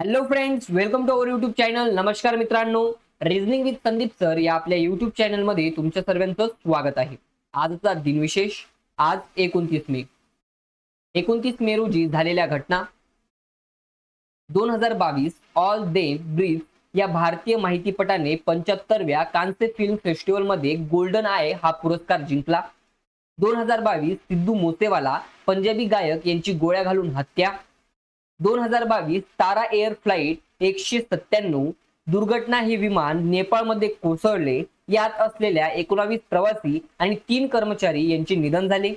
Hello friends welcome to our YouTube channel नमस्कार मित्रांनो. Reasoning with Sandeep sir या आपल्या युट्यूब चॅनलमध्ये तुमच्या सर्वांचं स्वागत आहे. आजचा दिनविशेष आज एकोणतीस मे. एकोणतीस मे रोजी झालेल्या घटना. दोन हजार बावीस ऑल दे ब्रीफ या भारतीय माहितीपटाने पंच्याहत्तरव्या कांस्य फिल्म फेस्टिवलमध्ये गोल्डन आय हा पुरस्कार जिंकला. दोन हजार बावीस सिद्धू मोसेवाला पंजाबी गायक यांची गोळ्या घालून हत्या. दोन हजार बावीस तारा एअर फ्लाईट एकशे सत्त्याण्णव दुर्घटना हे विमान नेपाळमध्ये कोसळले. यात असलेल्या एकोणावीस प्रवासी आणि तीन कर्मचारी यांचे निधन झाले.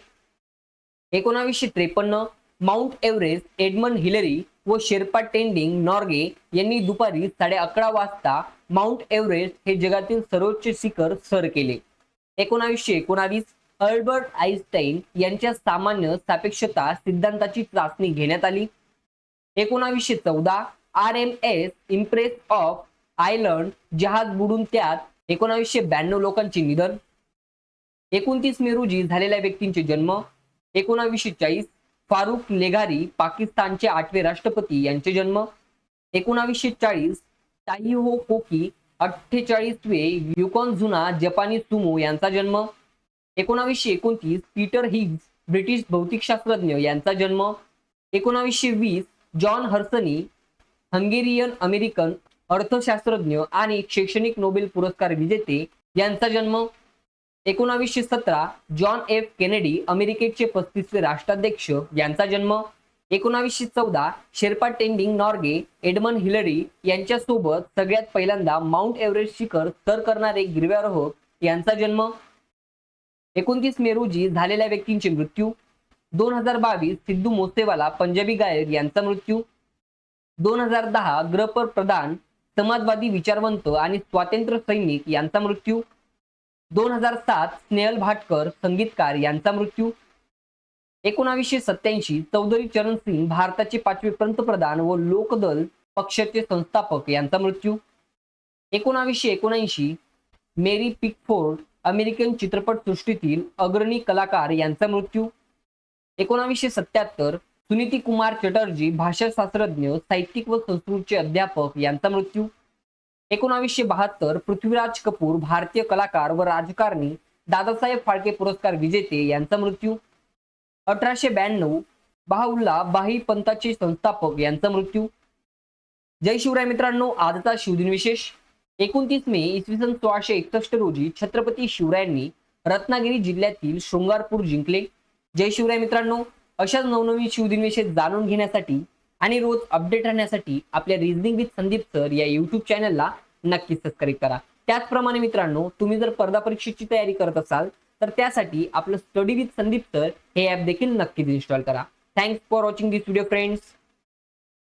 एकोणावीसशे त्रेपन्न माउंट एव्हरेस्ट एडमंड हिलरी व शेर्पा टेंडिंग नॉर्गे यांनी दुपारी साडे अकरा वाजता माउंट एव्हरेस्ट हे जगातील सर्वोच्च शिखर सर केले. एकोणावीसशे एकोणावीस अल्बर्ट आईन्स्टाईन यांच्या सामान्य सापेक्षता सिद्धांताची चाचणी घेण्यात आली. एकोणावीसशे चौदा R M S Empress of Ireland जहाज बुडून त्यात एकोणावीसशे ब्याण्णव लोकांचे निधन एकोणतीस मे रोजी झालेल्या व्यक्तींचे जन्म एकोणावीसशे चाळीस फारुख लेघारी पाकिस्तानचे आठवे राष्ट्रपती यांचे जन्म एकोणावीसशे चाळीस ताहिहो कोकी अठ्ठेचाळीसवे युकॉन जुना जपानी सुमो यांचा जन्म एकोणावीसशे एकोणतीस पीटर हिग्स ब्रिटिश भौतिकशास्त्रज्ञ यांचा जन्म एकोणावीसशे वीस जॉन हर्सनी हंगेरियन अमेरिकन अर्थशास्त्रज्ञ आणि शैक्षणिक नोबेल पुरस्कार विजेते यांचा जन्म एकोणावीसशे सतरा जॉन एफ केनेडी अमेरिकेचे पस्तीसवे राष्ट्राध्यक्ष यांचा जन्म एकोणावीसशे चौदा शेर्पा टेंडिंग नॉर्गे एडमन हिलरी यांच्यासोबत सगळ्यात पहिल्यांदा माउंट एव्हरेस्ट शिखर सर करणारे गिर्यारोहक यांचा जन्म एकोणतीस मे रोजी झालेल्या व्यक्तींचे मृत्यू दोन हजार बावीस सिद्धू मोसेवाला पंजाबी गायक यांचा मृत्यू. दोन हजार दहा ग्रपर प्रधान समाजवादी विचारवंत आणि स्वातंत्र्य सैनिक यांचा मृत्यू. दोन हजार सात स्नेहल भाटकर संगीतकार यांचा मृत्यू. एकोणावीसशे सत्याऐंशी चौधरी चरण सिंग भारताचे पाचवे पंतप्रधान व लोकदल पक्षाचे संस्थापक यांचा मृत्यू. एकोणावीसशे एकोणऐंशी मेरी पिकफोर्ड अमेरिकन चित्रपटसृष्टीतील अग्रणी कलाकार यांचा मृत्यू. एकोणावीसशे सत्याहत्तर सुनीती कुमार चटर्जी भाषाशास्त्रज्ञ साहित्यिक व संस्कृतचे अध्यापक यांचा मृत्यू. एकोणावीसशे बहात्तर पृथ्वीराज कपूर भारतीय कलाकार व राजकारणी दादासाहेब फाळके पुरस्कार विजेते यांचा मृत्यू. अठराशे ब्याण्णव बहाउल्ला बाही पंथाचे संस्थापक यांचा मृत्यू. जय शिवराय मित्रांनो आजचा शिवदिन विशेष. एकोणतीस मे इसवी सन सोळाशे एकसष्ट रोजी छत्रपती शिवरायांनी रत्नागिरी जिल्ह्यातील शृंगारपूर जिंकले. जय शिवराय मित्रांनो. अशाच नवनवीन शिवदिनविषयी जाणून घेण्यासाठी आणि रोज अपडेट राहण्यासाठी आपल्या रिझनिंग विथ संदीप सर या युट्यूब चॅनलला नक्की सबस्क्राईब करा. त्याचप्रमाणे मित्रांनो तुम्ही जर स्पर्धा परीक्षेची तयारी करत असाल तर त्यासाठी आपलं स्टडी विथ संदीप सर हे ऍप देखील नक्कीच इन्स्टॉल करा. Thanks for watching this video friends